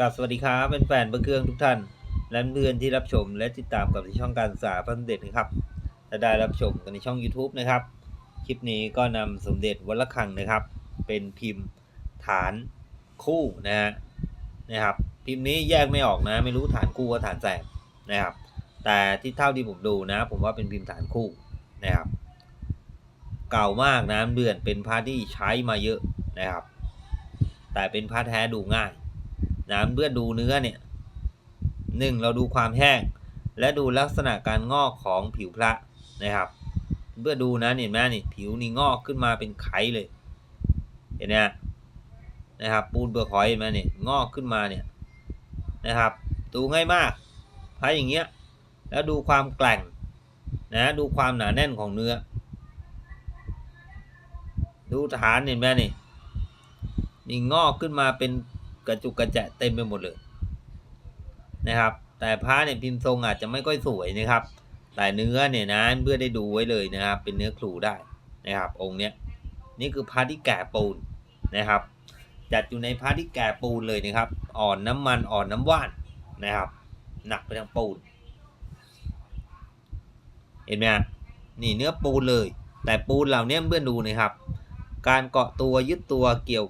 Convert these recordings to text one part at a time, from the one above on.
กับสวัสดีครับเป็นแฟนพระเครื่องทุกท่าน และเพื่อนที่รับชมและติดตามกับในช่องการศึกษาพระสมเด็จนะครับและได้รับชมกันในช่อง YouTube นะครับ คลิปนี้ก็นำสมเด็จวัดระฆังนะครับ เป็นพิมพ์ฐานคู่นะฮะนะครับ พิมพ์นี้แยกไม่ออกนะ ไม่รู้ฐานคู่กับฐานแสบนะครับ แต่ที่เท่าที่ผมดูนะ ผมว่าเป็นพิมพ์ฐานคู่นะครับ เก่ามากนะเดือนเป็นพาระที่ใช้มาเยอะนะครับ แต่เป็นพาระแท้ดูง่าย น้ำเพื่อดูเนื้อเนี่ยหนึ่งเราดูความแห้ง และดูลักษณะการงอกของผิวพระนะครับ เพื่อดูนะเห็นไหมนี่ผิวนี่งอกขึ้นมาเป็นไขเลย เห็นไหมนะครับปูนเปลือกหอยเห็นไหมนี่งอกขึ้นมาเนี่ยนะครับ ดูง่ายมากพระอย่างเงี้ยแล้วดูความแกร่งนะดูความหนาแน่นของเนื้อ ดูฐานเห็นไหมนี่นี่งอกขึ้นมาเป็น กระจุกกระแจะเต็มไปหมดเลยนะครับ แต่พระเนี่ยพิมพ์ทรงอาจจะไม่ค่อยสวยนะครับ แต่เนื้อเนี่ยนะเพื่อได้ดูไว้เลยนะครับ เป็นเนื้อครูได้นะครับ องค์เนี้ยนี่คือพระที่แก่ปูนนะครับ จัดอยู่ในพระที่แก่ปูนเลยนะครับ อ่อนน้ำมันอ่อนน้ำว่านนะครับ หนักไปทางปูน เห็นไหมนี่เนื้อปูนเลย แต่ปูนเหล่านี้เพื่อนดูนะครับ การเกาะตัวยึดตัวเกี่ยว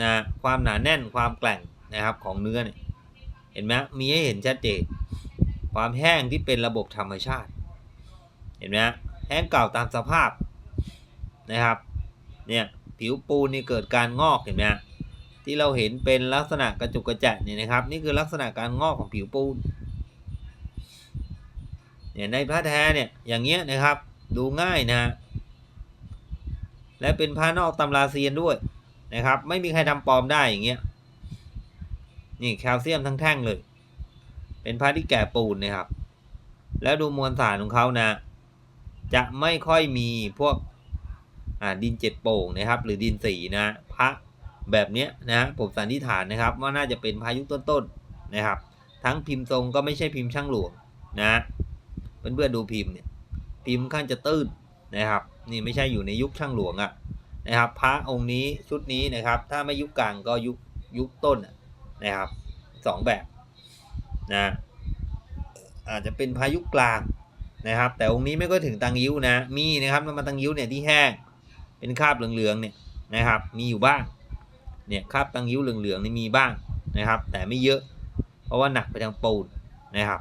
นะความหนาแน่นความแกร่งนะครับของเนื้อเนี่ยเห็นไหมมีให้เห็นชัดเจนความแห้งที่เป็นระบบธรรมชาติ เห็นไหมแห้งเก่าตามสภาพนะครับเนี่ยผิวปูนนี่เกิดการงอกเห็นไหมที่เราเห็นเป็นลักษณะกระจุกกระแจะนี่นะครับ นี่คือลักษณะการงอกของผิวปูนเนี่ยในพระแท้เนี่ยอย่างเงี้ยนะครับดูง่ายนะ และเป็นพระนอกตำราเซียนด้วย นะครับ ไม่มีใครทำปลอมได้อย่างเงี้ยนี่แคลเซียมทั้งแท่งเลย เป็นพระที่แก่ปูนนะครับ แล้วดูมวลสารของเขานะ จะไม่ค่อยมีพวกดินเจ็ดโป่งนะครับ หรือดินสีนะพระแบบเนี้ยนะผมสันนิษฐานนะครับ ว่าน่าจะเป็นพายุต้นๆนะครับ ทั้งพิมพ์ทรงก็ไม่ใช่พิมพ์ช่างหลวงนะเพื่อนๆดูพิมพ์เนี่ยพิมพ์ค่อนข้างจะตื้นนะครับ นี่ไม่ใช่อยู่ในยุคช่างหลวงอะ นะครับ พระองค์นี้ชุดนี้นะครับ ถ้าไม่ยุคกลางก็ยุคยุคต้นนะครับสองแบบนะอาจจะเป็นพายุกลางนะครับ แต่องค์นี้ไม่ก็ถึงตังยิ้วนะมีนะครับมันมาตังยิ้วเนี่ยที่แห้งเป็นคราบเหลืองๆเนี่ยนะครับ มีอยู่บ้างเนี่ยคราบตังยิ้วเหลืองๆนี่มีบ้างนะครับ แต่ไม่เยอะ เพราะว่าหนักไปทางปูนนะครับ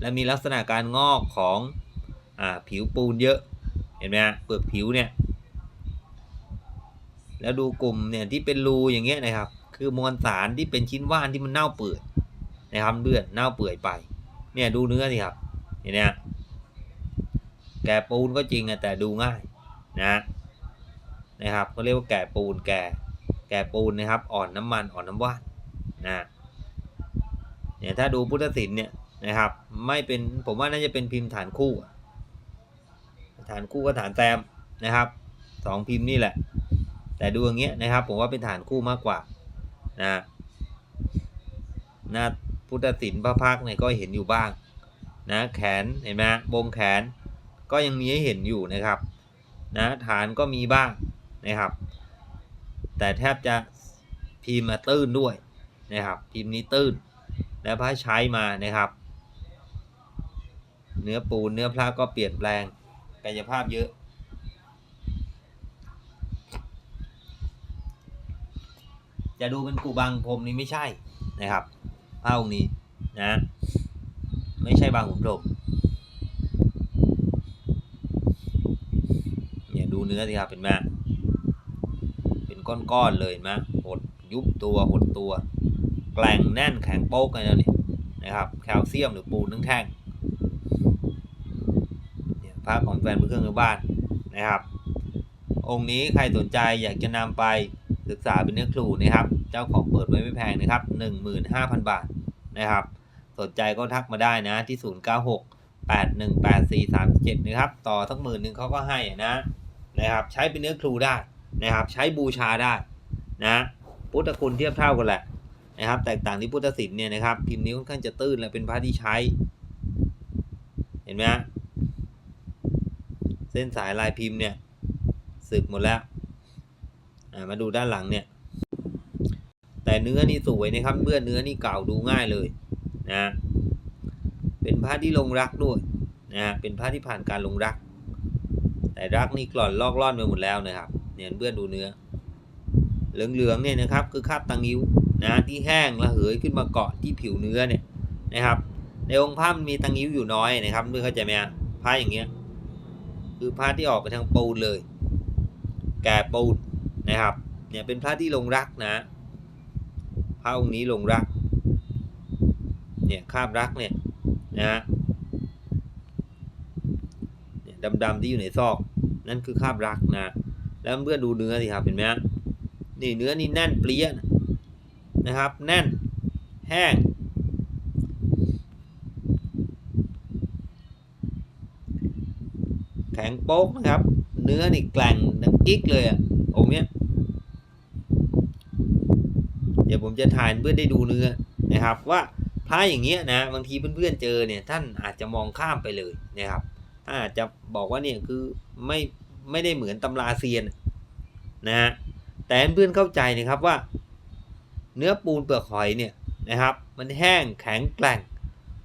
และมีลักษณะการงอกของอ่าผิวปูนเยอะเห็นไหมฮะเปลือกผิวเนี่ย แล้วดูกลุ่มเนี่ยที่เป็นรูอย่างเงี้ยนะครับ คือมวลสารที่เป็นชิ้นว่านที่มันเน่าเปื่อยนะครับเลือดเน่าเปื่อยไป เนี่ยดูเนื้อสิครับเห็นไหมแก่ปูนก็จริงอะแต่ดูง่ายนะนะครับเขาเรียกว่าแก่ปูนแก่แก่ปูนนะครับ อ่อนน้ำมันอ่อนน้ำว่านนะเนี่ยถ้าดูพุทธศิลป์เนี่ยนะครับ ไม่เป็นผมว่าน่าจะเป็นพิมพ์ฐานคู่ ฐานคู่กับฐานแซมนะครับสองพิมพ์นี่แหละ แต่ดูอย่างเงี้ยนะครับ ผมว่าเป็นฐานคู่มากกว่านะน้าพุทธศิลป์พระพักเนี่ยก็เห็นอยู่บ้างนะแขนเห็นไหมฮะวงแขนก็ยังมีให้เห็นอยู่นะครับนะฐานก็มีบ้างนะครับ แต่แทบจะพิมพ์มาตื้นด้วยนะครับพิมพ์นี้ตื้น แล้วพระใช้มานะครับ เนื้อปูนเนื้อพระก็เปลี่ยนแปลงกายภาพเยอะ จะดูเป็นกูบางพรมนี่ไม่ใช่นะครับพระองค์นี้นะไม่ใช่บางขุนพรมเนี่ยดูเนื้อสิครับเป็นไหมเป็นก้อนๆเลยนไหดยุบตัวหดตัว แกล่งแน่นแข็งโป๊กเลยนะนี่นะครับแคลเซียมหรือปูนทั้งแท่งเนี่ยพระของแฟนเพื่อนบ้านนะครับ องค์นี้ใครสนใจอยากจะนำไป ศึกษาเป็นเนื้อครูนะครับ เจ้าของเปิดไว้ไม่แพงนะครับ 15,000 บาทนะครับ สนใจก็ทักมาได้นะที่ 096 818437 นะครับ ต่อทั้งหมื่นหนึ่งเขาก็ให้นะนะครับ ใช้เป็นเนื้อครูได้นะครับ ใช้บูชาได้นะพุทธคุณเทียบเท่ากันแหละนะครับ แตกต่างที่พุทธศิลป์เนี่ยนะครับพิมพ์นี้ค่อนข้างจะตื้นและเป็นพระที่ใช้ เห็นไหมฮะเส้นสายลายพิมพ์เนี่ยสึกหมดแล้ว มาดูด้านหลังเนี่ย แต่เนื้อนี่สวยนะครับเพื่อนเนื้อนี่เก่าดูง่ายเลยนะเป็นผ้าที่ลงรักด้วยนะเป็นผ้าที่ผ่านการลงรัก แต่รักนี่กร่อนลอกล่อนไปหมดแล้วนะครับเนี่ยเพื่อนดูเนื้อ เหลืองๆเนี่ยนะครับ คือคราบตังยิ้วนะที่แห้งระเหยขึ้นมาเกาะที่ผิวเนื้อเนี่ยนะครับ ในองค์ผ้ามันมีตังยิ้วอยู่น้อยนะครับเพื่อนเข้าใจไหมผ้าอย่างเงี้ยคือผ้าที่ออกไปทางปูนเลย แก่ปูน นะครับ เนี่ยเป็นผ้าที่ลงรักนะผ้าองค์นี้ลงรัก เนี่ยคาบรักเนี่ยนะฮะเนี่ยดำๆที่อยู่ในซอก นั่นคือคาบรักนะ แล้วเพื่อนดูเนื้อสิครับเห็นไหมนี่เนื้อนี่แน่นเปรี้ยนะครับ แน่นแห้ง แข็งโป๊กนะครับ เนื้อนี่แกร่งดังกิ๊กเลยอะองค์เนี้ย เดี๋ยวผมจะถ่ายเพื่อนได้ดูเนื้อนะครับ ว่าพระอย่างเงี้ยนะบางทีเพื่อนๆเจอเนี่ยท่านอาจจะมองข้ามไปเลยนะครับท่านอาจจะบอกว่าเนี่ยคือไม่ไม่ได้เหมือนตำราเซียนนะฮะแต่เพื่อนเข้าใจนะครับว่า เนื้อปูนเปลือกหอยเนี่ยนะครับ มันแห้งแข็งแกร่ง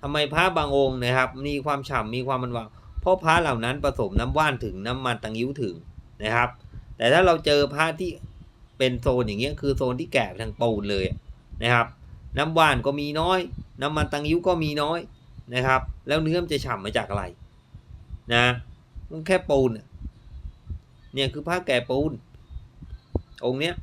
ทำไมพระบางองค์นะครับ มีความฉ่ำมีความมันวาวเพราะพระเหล่านั้นผสมน้ำว่านถึงน้ำมันตังยิ้วถึงนะครับ แต่ถ้าเราเจอพระที่ เป็นโซนอย่างเงี้ยคือโซนที่แก่ทางปูนเลยนะครับ น้ำหวานก็มีน้อย น้ำมันตังยิ้วก็มีน้อยนะครับ แล้วเนื้อมันจะฉ่ำมาจากอะไรนะมันแค่ปูนเนี่ยคือผ้าแก่ปูน องค์เนี้ย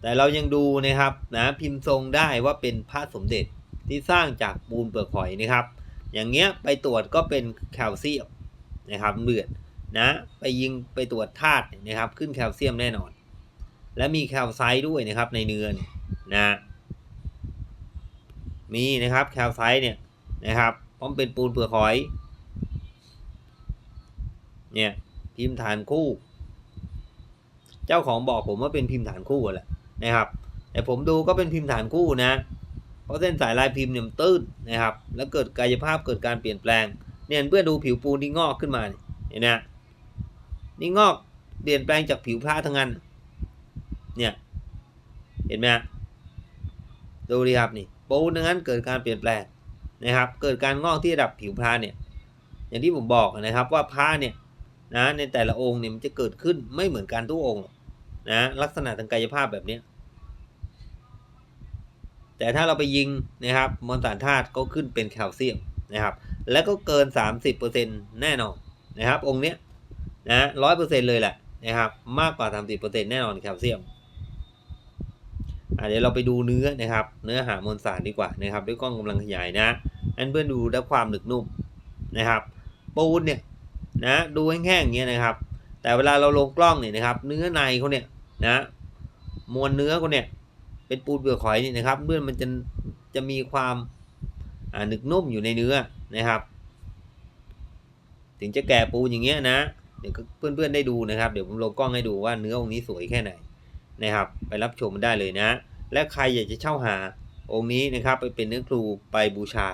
แต่เรายังดูนะครับนะพิมพ์ทรงได้ว่าเป็นพระสมเด็จที่สร้างจากปูนเปลือกหอยนะครับ อย่างเงี้ยไปตรวจก็เป็นแคลเซียมนะครับเลือด นะไปยิงไปตรวจธาตุนะครับ ขึ้นแคลเซียมแน่นอน และมีแคลไซด์ด้วยนะครับในเนื้อเนี่ยนะมีนะครับแคลไซด์เนี่ยนะครับพราะมันเป็นปูนเปลือกหอยเนี่ยพิมพ์ฐานคู่ เจ้าของบอกผมว่าเป็นพิมพ์ฐานคู่แหละนะครับ แต่ผมดูก็เป็นพิมพ์ฐานคู่นะ เพราะเส้นสายลายพิมพ์เนี่ยมันตื้นนะครับ แล้วเกิดกายภาพเกิดการเปลี่ยนแปลงเนี่ยเพื่อดูผิวปูนที่งอกขึ้นมาเนี่ยนไหม นี่งอกเปลี่ยนแปลงจากผิวพระทั้งนั้น เนี่ย เห็นไหมฮะดูดิครับนี่ปูนทั้งนั้นเกิดการเปลี่ยนแปลงนะครับ เกิดการงอกที่ระดับผิวพระเนี่ย อย่างที่ผมบอกนะครับว่าพระเนี่ยนะในแต่ละองค์เนี่ยมันจะเกิดขึ้นไม่เหมือนกันทุกองค์นะลักษณะทางกายภาพแบบเนี้ยแต่ถ้าเราไปยิงนะครับมวลสารธาตุก็ขึ้นเป็นแคลเซียมนะครับ แล้วก็เกิน 30%แน่นอนนะครับ องค์เนี้ย นะร้อยเปอร์เซ็นต์เลยแหละนะครับ มากกว่า30%แน่นอนแคลเซียมเดี๋ยวเราไปดูเนื้อนะครับ เนื้อหามวลสารดีกว่านะครับ ด้วยกล้องกำลังขยายนะอันเพื่อนดูได้ความหนึบนุ่มนะครับ ปูนเนี่ยนะดูแห้งๆอย่างเงี้ยนะครับ แต่เวลาเราลงกล้องเนี่ยนะครับ เนื้อในเขาเนี่ยนะมวลเนื้อเขาเนี่ยเป็นปูนเปลือกหอยนี่นะครับเพื่อนมันจะจะมีความหนึบนุ่มอยู่ในเนื้อนะครับ ถึงจะแก่ปูนอย่างเงี้ยนะ เดี๋ยวเพื่อนๆได้ดูนะครับ เดี๋ยวผมลงกล้องให้ดูว่าเนื้อองค์นี้สวยแค่ไหนนะครับ ไปรับชมได้เลยนะ และใครอยากจะเช่าหาองค์นี้นะครับไปเป็นเนื้อครูไปบูชา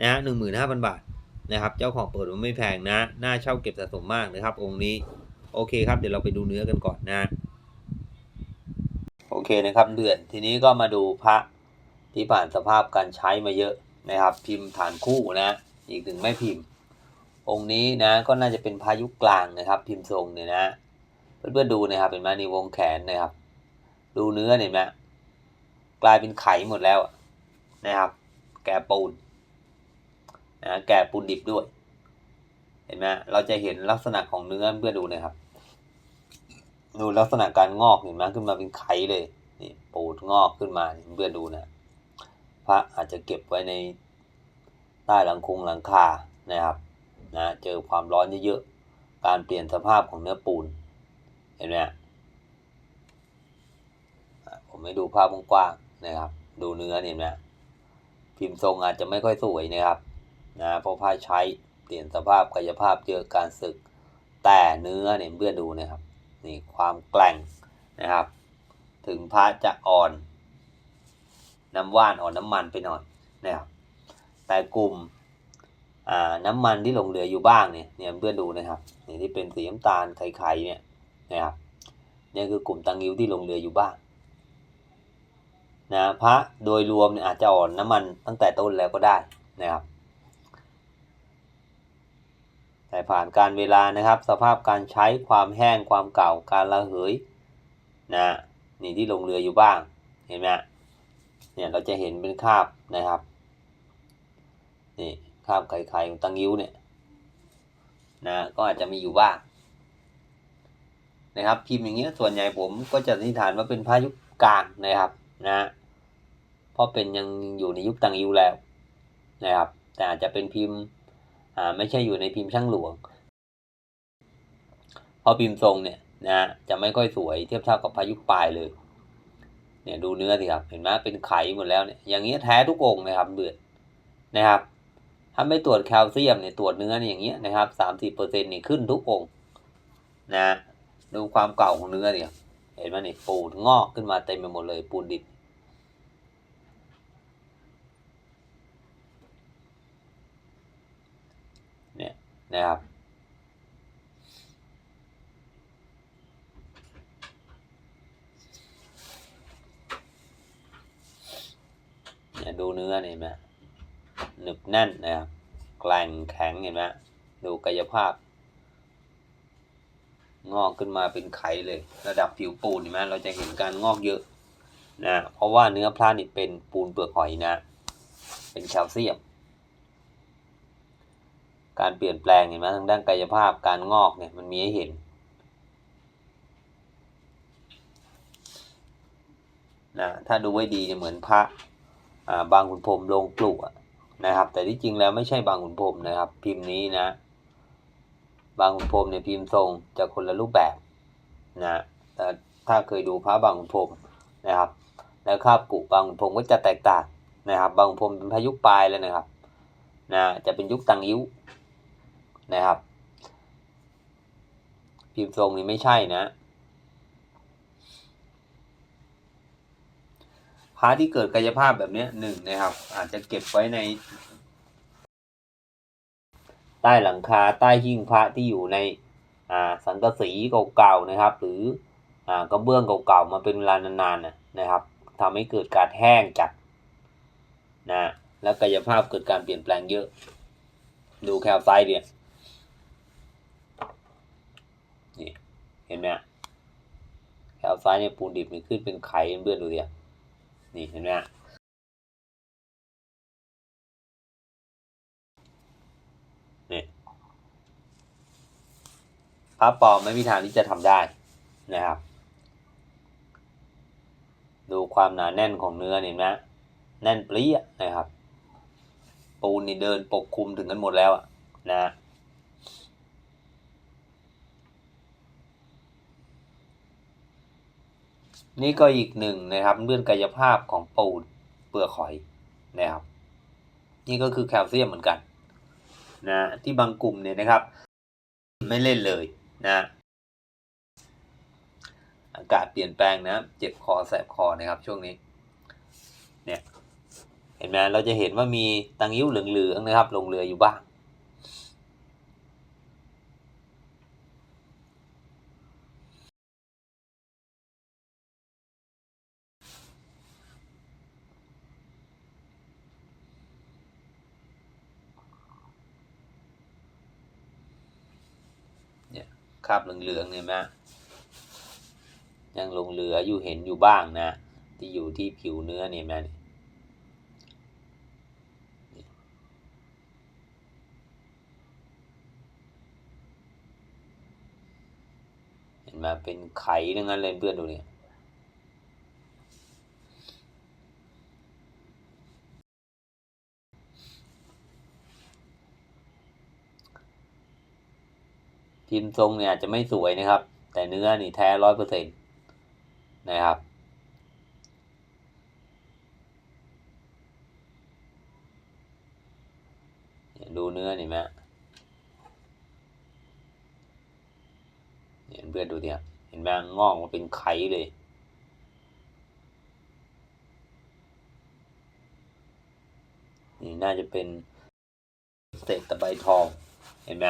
นะฮะหนึ่งหมื่นห้าพันบาทนะครับ เจ้าของเปิดมันไม่แพงนะน่าเช่าเก็บสะสมมากนะครับ องค์นี้โอเคครับ เดี๋ยวเราไปดูเนื้อกันก่อนนะโอเคนะครับเดือนทีนี้ก็มาดูพระที่ผ่านสภาพการใช้มาเยอะนะครับ พิมพ์ฐานคู่นะอีกหนึ่งไม่พิมพ์ องค์นี้นะก็น่าจะเป็นพายุกลางนะครับ พิมพ์ทรงเนี่ยนะเพื่อนๆดูนะครับเป็นมาในวงแขนนะครับ ดูเนื้อเห็นไหมกลายเป็นไขหมดแล้วนะครับ แกะปูนนะแกะปูนดิบด้วย เห็นไหมเราจะเห็นลักษณะของเนื้อเพื่อนดูนะครับ ดูลักษณะการงอกเห็นไหมขึ้นมาเป็นไขเลยนี่ปูดงอกขึ้นมาเพื่อนดูนะ พระอาจจะเก็บไว้ในใต้หลังคงหลังคานะครับ นะเจอความร้อนเยอะๆการเปลี่ยนสภาพของเนื้อปูน เห็นไหมผมให้ดูภาพกว้างๆนะครับ ดูเนื้อเห็นไหมพิมพ์ทรงอาจจะไม่ค่อยสวยนะครับนะเพราะผ้าใช้เปลี่ยนสภาพกายภาพเจอะการสึก แต่เนื้อเนี่ยเพื่อนดูนะครับนี่ความแกร่งนะครับ ถึงพระจะอ่อนน้ำว่านอ่อนน้ำมันไปหน่อยนะครับแต่กลุ่ม น้ำมันที่หลงเหลืออยู่บ้างเนี่ยเนี่ยเพื่อนดูนะครับเนี่ยที่เป็นสีน้ำตาลไข่ๆเนี่ยนะครับเนี่ยคือกลุ่มตังงิวที่หลงเรืออยู่บ้างนะพระโดยรวมเนี่ยอาจจะอ่อนน้ำมันตั้งแต่ต้นแล้วก็ได้นะครับแต่ผ่านการเวลานะครับ สภาพการใช้ความแห้งความเก่าการระเหยนะนี่ที่ลงเรืออยู่บ้างเห็นไหมเนี่ยเราจะเห็นเป็นคราบนะครับนี่ คราบไข่ไข่ของตังยิ้วเนี่ยนะก็อาจจะมีอยู่บ้างนะครับ พิมพ์อย่างเงี้ยส่วนใหญ่ผมก็จะนิษฐานว่าเป็นพายุกลางนะครับนะเพราะเป็นยังอยู่ในยุคตังยิ้วแล้วนะครับ แต่อาจจะเป็นพิมพ์อ่าไม่ใช่อยู่ในพิมพ์ช่างหลวงเพราะพิมพ์ทรงเนี่ยนะจะไม่ค่อยสวยเทียบเท่ากับพายุปลายเลยเนี่ยดูเนื้อสิครับเห็นไหมเป็นไขหมดแล้วเนี่ยอย่างเงี้ยแท้ทุกองนะครับเบือดนะครับ ถ้าไม่ตรวจแคลเซียมเนี่ยตรวจเนื้อเนี่ยอย่างเงี้ยนะครับสามสิบเปอร์เซ็นต์เนี่ยขึ้นทุกองค์นะดูความเก่าของเนื้อเนี่ยเห็นไหมนี่ปูนงอกขึ้นมาเต็มไปหมดเลยปูนดิบเนี่ยนะครับเนี่ยดูเนื้อนี่เห็นไหม หนึบแน่นนะครับแกร่งแข็งเห็นไหมดูกายภาพ งอกขึ้นมาเป็นไขเลย ระดับผิวปูนเห็นไหมเราจะเห็นการงอกเยอะนะเพราะว่าเนื้อพลานี่เป็นปูนเปลือกหอยนะ เป็นแคลเซียม การเปลี่ยนแปลงเห็นไหมทางด้านกายภาพการงอกเนี่ยมันมีให้เห็นนะถ้าดูไว้ดีเนี่ยเหมือนพระบางขุนพรมลงปลุกอะ นะครับ แต่ที่จริงแล้วไม่ใช่บางขุนพรมนะครับ พิมพ์นี้นะ บางขุนพรมเนี่ยพิมพ์ทรงจะคนละรูปแบบนะแต่ถ้าเคยดูพระบางขุนพรมนะครับ แล้วคาบกุบางขุนพรมก็จะแตกต่างนะครับ บางขุนพรมเป็นพายุปลายเลยนะครับนะจะเป็นยุคตังยิ้วนะครับ พิมพ์ทรงนี้ไม่ใช่นะ พระที่เกิดกายภาพแบบเนี้ยหนึ่งนะครับ อาจจะเก็บไว้ใน ใต้หลังคาใต้หิ้งพระที่อยู่ในอ่าสังกะสีเก่าๆนะครับ หรืออ่ากระเบื้องเก่าๆมาเป็นเวลานานๆนะนะครับทำให้เกิดการแห้งจัดนะแล้วกายภาพเกิดการเปลี่ยนแปลงเยอะ ดูแคลไซด์เนี่ยนี่เห็นไหมฮะแถวซ้ายเนี่ยปูนดิบนี่ขึ้นเป็นไข่เพื่อนๆดูดิ นี่เห็นไหมนี่พระปลอมไม่มีทางที่จะทำได้นะครับ ดูความหนาแน่นของเนื้อนี่เห็นไหมแน่นปรี้นะครับ ปูนนี่เดินปกคลุมถึงกันหมดแล้วอะนะ นี่ก็อีกหนึ่งนะครับเรื่องกายภาพของปูนเปลือกหอยนะครับ นี่ก็คือแคลเซียมเหมือนกันนะที่บางกลุ่มเนี่ยนะครับ ไม่เล่นเลยนะอากาศเปลี่ยนแปลงนะ เจ็บคอแสบคอนะครับ ช่วงนี้ เนี่ย เห็นไหมเราจะเห็นว่ามีตังยิ้วเหลืองๆนะครับลงเรืออยู่บ้าง เนี่ย คราบเหลืองๆเนี่ยนะยังลงเหลืออยู่เห็นอยู่บ้างนะ ที่อยู่ที่ผิวเนื้อเนี่ยนะเห็นไหมาเป็นไข่ดังนั้นเลยเพื่อนดูเนี่ย พิมพ์ทรงเนี่ยอาจจะไม่สวยนะครับ แต่เนื้อนี่แท้ร้อยเปอร์เซ็นต์นะครับ ดูเนื้อนี่ไหมเนี่ยเพื่อนดูเนี่ยเห็นไหมงอกมาเป็นไข่เลยนี่น่าจะเป็นเศษตะไบทอง เห็นไหม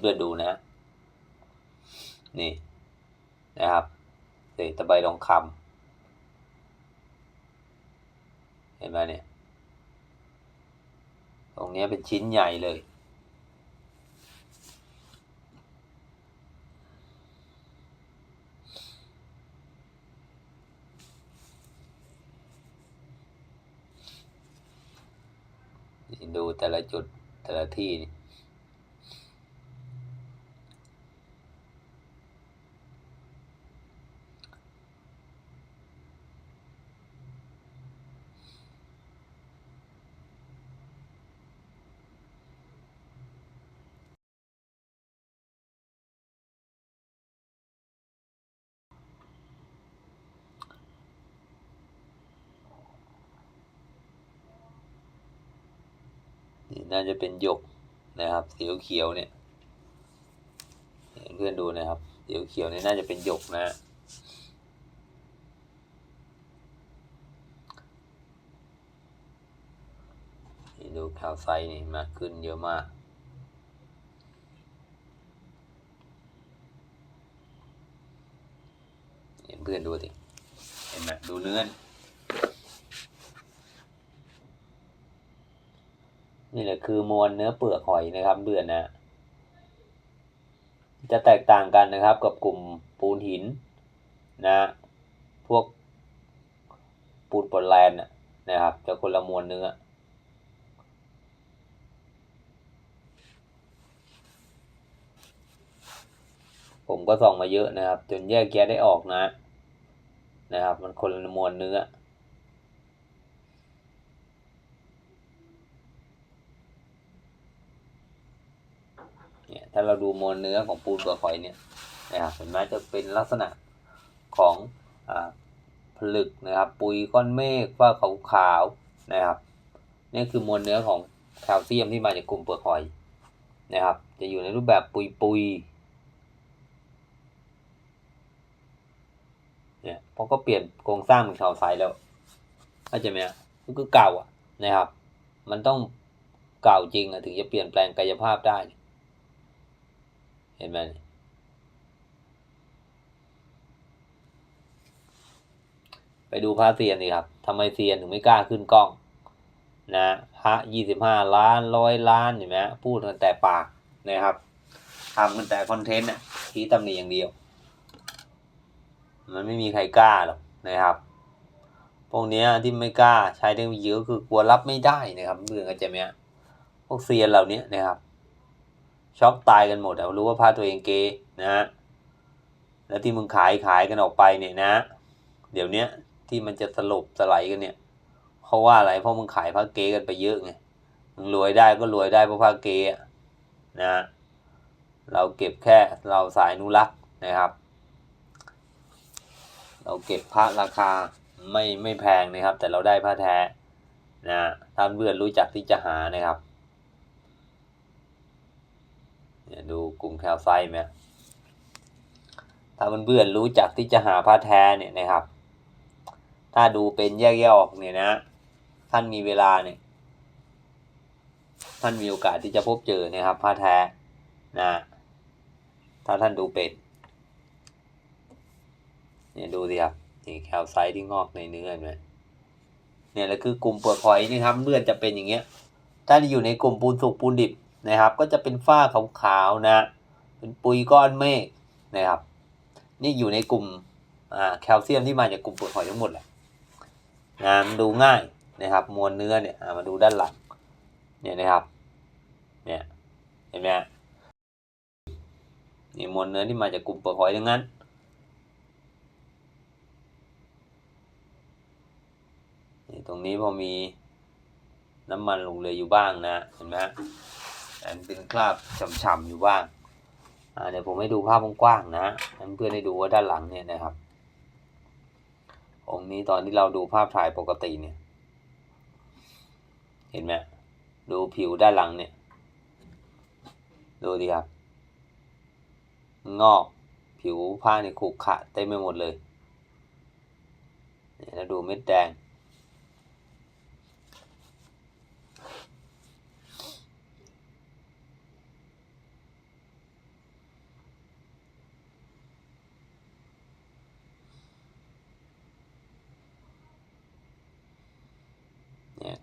เพื่อนดูนะ นี่นะครับเลยตะไบทองคำเห็นไหมเนี่ย ตรงนี้เป็นชิ้นใหญ่เลยดูแต่ละจุดแต่ละที่นี่ น่าจะเป็นหยกนะครับสีเขียวเนี่ยให้เพื่อนดูนะครับสีเขียวเนี่ยน่าจะเป็นหยกนะดูข่าวไซด์นี่มาขึ้นเยอะมากเห็นเพื่อนดูสิเห็นไหมดูเนื้อ นี่แหละคือมวลเนื้อเปลือกหอยนะครับเพื่อนนะจะแตกต่างกันนะครับกับกลุ่มปูนหินนะพวกปูนปนแลนด์น่ะนะครับ จะคนละมวลเนื้อ ผมก็ส่องมาเยอะนะครับ จนแยกแยะได้ออกนะ นะครับ มันคนละมวลเนื้อ เนี่ยถ้าเราดูมวลเนื้อของปูนเปลือกหอยเนี่ยนะครับเห็นไหมจะเป็นลักษณะของอผลึกนะครับปุยก้อนเมฆฝ้าขาวๆนะครับนี่คือมวลเนื้อของแคลเซียมที่มาจากกลุ่มเปลือกหอยนะครับ จะอยู่ในรูปแบบปุยๆเนี่ยเพราะก็เปลี่ยนโครงสร้างเป็นแคลไซด์แล้วเข้าใจไหมก็คือเก่าอะนะครับ มันต้องเก่าจริงอะถึงจะเปลี่ยนแปลงกายภาพได้ เห็นไหมไปดูพระเซียนดีครับทำไมเซียนถึงไม่กล้าขึ้นกล้อง นะพระยี่สิบห้าล้านร้อยล้านเห็นไหมพูดกันแต่ปากนะครับทำกันแต่คอนเทนต์น่ะที่ตำหนิอย่างเดียว มันไม่มีใครกล้าหรอกนะครับ พวกเนี้ยที่ไม่กล้าใช้เทคโนโลยีก็คือกลัวรับไม่ได้นะครับเบื่อกันจะไหมฮะพวกเซียนเหล่านี้นะครับ ช็อกตายกันหมดอะรู้ว่าพาตัวเองเกย์นะฮะแล้วที่มึงขายขายกันออกไปเนี่ยนะ เดี๋ยวเนี้ยที่มันจะสลบสไลด์กันเนี่ยเพราะว่าอะไรเพราะมึงขายพระเกย์กันไปเยอะไงมึงรวยได้ก็รวยได้เพราะพระเกย์อะนะเราเก็บแค่เราสายนุรักษ์นะครับ เราเก็บพระราคาไม่ไม่แพงนะครับ แต่เราได้พระแท้นะท่านเพื่อนรู้จักที่จะหานะครับ เนี่ยดูกลุ่มแคลไซต์ไหมถ้าเพื่อนๆรู้จักที่จะหาพระแท้เนี่ยนะครับ ถ้าดูเป็นแยกๆออกเนี่ยนะ ท่านมีเวลาเนี่ยท่านมีโอกาสที่จะพบเจอนะครับพระแท้นะถ้าท่านดูเป็นเนี่ยดูสิครับนี่แคลไซต์ที่งอกในเนื้อเห็นไหมเนี่ยแหละคือกลุ่มเปลือกหอยนี่ครับเลือดจะเป็นอย่างเงี้ยถ้าอยู่ในกลุ่มปูนสุกปูนดิบ นะครับ ก็จะเป็นฝ้าขาวๆนะ เป็นปุยก้อนเมฆนะครับ นี่อยู่ในกลุ่มแคลเซียมที่มาจากกลุ่มเปลือกหอยทั้งหมดแหละนะมันดูง่ายนะครับ มวลเนื้อเนี่ยามาดูด้านหลังเนี่ยนะครับ เนี่ยเห็นไหมนี่มวลเนื้อที่มาจากกลุ่มเปลือกหอยทั้งนั้นนี่ตรงนี้พอมีน้ำมันลงเหลืออยู่บ้างนะ เห็นไหม อันเป็นคราบฉ่ำๆอยู่บ้างอ่าเดี๋ยวผมให้ดูภาพกว้างๆนะเพื่อนให้ดูว่าด้านหลังเนี่ยนะครับ องค์นี้ตอนที่เราดูภาพถ่ายปกติเนี่ย เห็นไหมดูผิวด้านหลังเนี่ย ดูดิครับ งอกผิวผ้าเนี่ยขรุขระเต็มไปหมดเลยเนี่ยแล้วดูเม็ดแดง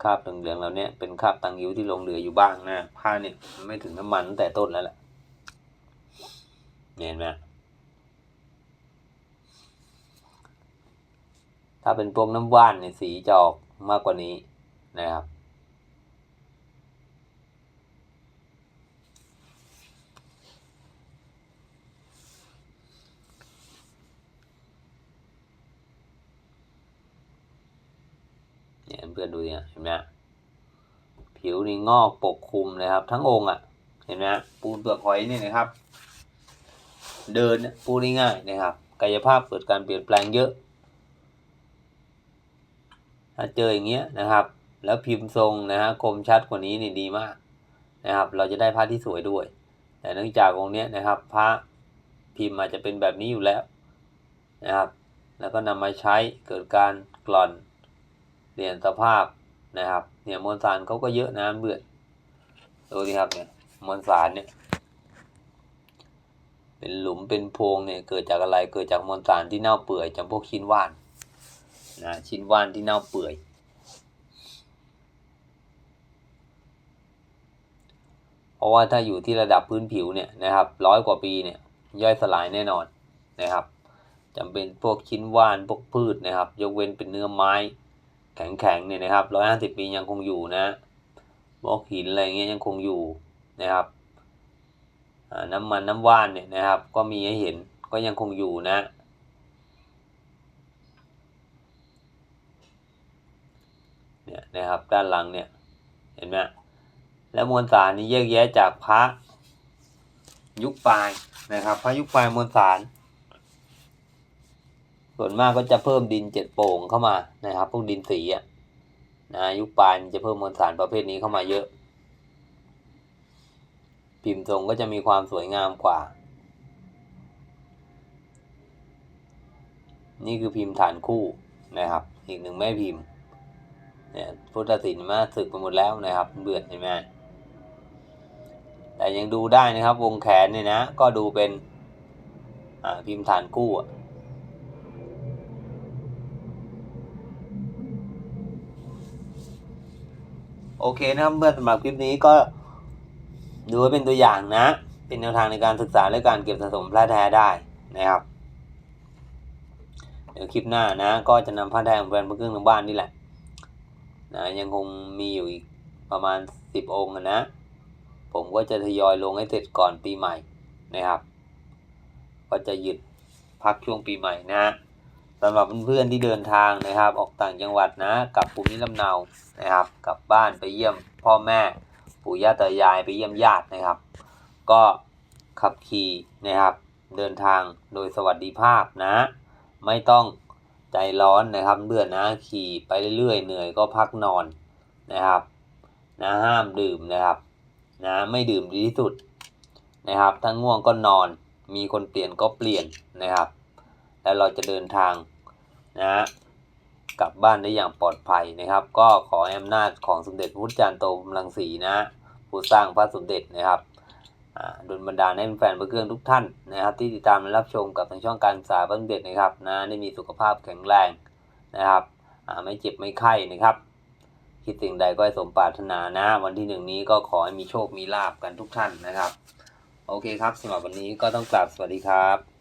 คราบเหลืองๆเราเนี่ยเป็นคราบตังยิ้วที่ลงเหลืออยู่บ้างนะผ้าเนี่ยมันไม่ถึงน้ำมันตั้งแต่ต้นแล้วแหละเนี่ยเห็นไหมถ้าเป็นพวกน้ำว่านเนี่ยสีจะออกมากกว่านี้นะครับ เพื่อนดูเนี่ยเห็นไหมผิวนี่งอกปกคลุมนะครับ ทั้งองค์อะ เห็นไหมปูนเปลือกหอยนี่นะครับ เดินเนี่ยพูดง่ายนะครับ กายภาพเกิดการเปลี่ยนแปลงเยอะถ้าเจออย่างเงี้ยนะครับ แล้วพิมพ์ทรงนะฮะคมชัดกว่านี้นี่ดีมากนะครับ เราจะได้พระที่สวยด้วย แต่เนื่องจากองค์เนี้ยนะครับ พระพิมพ์อาจจะเป็นแบบนี้อยู่แล้วนะครับ แล้วก็นำมาใช้เกิดการกร่อน เปลี่ยนสภาพนะครับ เนี่ยมวลสารเขาก็เยอะนะเบื่อดูดิครับเนี่ยมวลสารเนี่ย เป็นหลุมเป็นโพรงเนี่ยเกิดจากอะไรเกิดจากมวลสารที่เน่าเปื่อยจำพวกชิ้นว่านนะชิ้นว่านที่เน่าเปื่อย เพราะว่าถ้าอยู่ที่ระดับพื้นผิวเนี่ยนะครับร้อยกว่าปีเนี่ยย่อยสลายแน่นอนนะครับจำเป็นพวกชิ้นว่านพวกพืชนะครับ ยกเว้นเป็นเนื้อไม้ แข็งๆเนี่ยนะครับร้อยห้าสิบปียังคงอยู่นะบล็อกหินอะไรเงี้ยยังคงอยู่นะครับน้ำมันน้ำว่านเนี่ยนะครับ ก็มีให้เห็นก็ยังคงอยู่นะ เนี่ยนะครับด้านหลังเนี่ยเห็นไหมแล้วมวลสารนี้แยกแยะจากพระยุคปลายนะครับ พระยุคปลายมวลสาร ส่วนมากก็จะเพิ่มดินเจ็ดโป่งเข้ามานะครับ พวกดินสีอะนะยุคปายมันจะเพิ่มมวลสารประเภทนี้เข้ามาเยอะ พิมพ์ทรงก็จะมีความสวยงามกว่า นี่คือพิมพ์ฐานคู่นะครับ อีกหนึ่งแม่พิมพ์เนี่ยพุทธศิลป์มาสึกไปหมดแล้วนะครับ เบื่อเห็นไหมแต่ยังดูได้นะครับ วงแขนเนี่ยนะ ก็ดูเป็นพิมพ์ฐานคู่ โอเคนะครับเมื่อสำหรับคลิปนี้ก็ดูไว้เป็นตัวอย่างนะ เป็นแนวทางในการศึกษาและการเก็บสะสมพระแท้ได้นะครับ เดี๋ยวคลิปหน้านะ ก็จะนำพระแท้ของแบรนด์พระเครื่องทางบ้านนี่แหละนะยังคงมีอยู่อีกประมาณสิบองค์อะนะ ผมก็จะทยอยลงให้เสร็จก่อนปีใหม่นะครับ ก็จะหยุดพักช่วงปีใหม่นะ สำหรับเพื่อนๆที่เดินทางนะครับ ออกต่างจังหวัดนะกลับภูมิลำเนานะครับกลับบ้านไปเยี่ยมพ่อแม่ปู่ย่าตายายไปเยี่ยมญาตินะครับ ก็ขับขี่นะครับ เดินทางโดยสวัสดิภาพนะ ไม่ต้องใจร้อนนะครับเบื่อนะขี่ไปเรื่อยๆเหนื่อยก็พักนอนนะครับนะห้ามดื่มนะครับนะไม่ดื่มดีที่สุดนะครับถ้าง่วงก็นอน มีคนเปลี่ยนก็เปลี่ยนนะครับ แล้วเราจะเดินทางนะกลับบ้านได้อย่างปลอดภัยนะครับ ก็ขออำนาจของสมเด็จพระพุทธจารย์โตกำลังสีนะผู้สร้างพระสมเด็จนะครับดลบันดาลให้แฟนพระเครื่องทุกท่านนะครับ ที่ติดตามและรับชมกับทางช่องการศึกษาพระสมเด็จนะครับนะได้มีสุขภาพแข็งแรงนะครับไม่เจ็บไม่ไข้นะครับ คิดสิ่งใดก็ให้สมปรารถนานะ วันที่หนึ่งนี้ก็ขอให้มีโชคมีลาบกันทุกท่านนะครับ โอเคครับสำหรับวันนี้ก็ต้องกราบสวัสดีครับ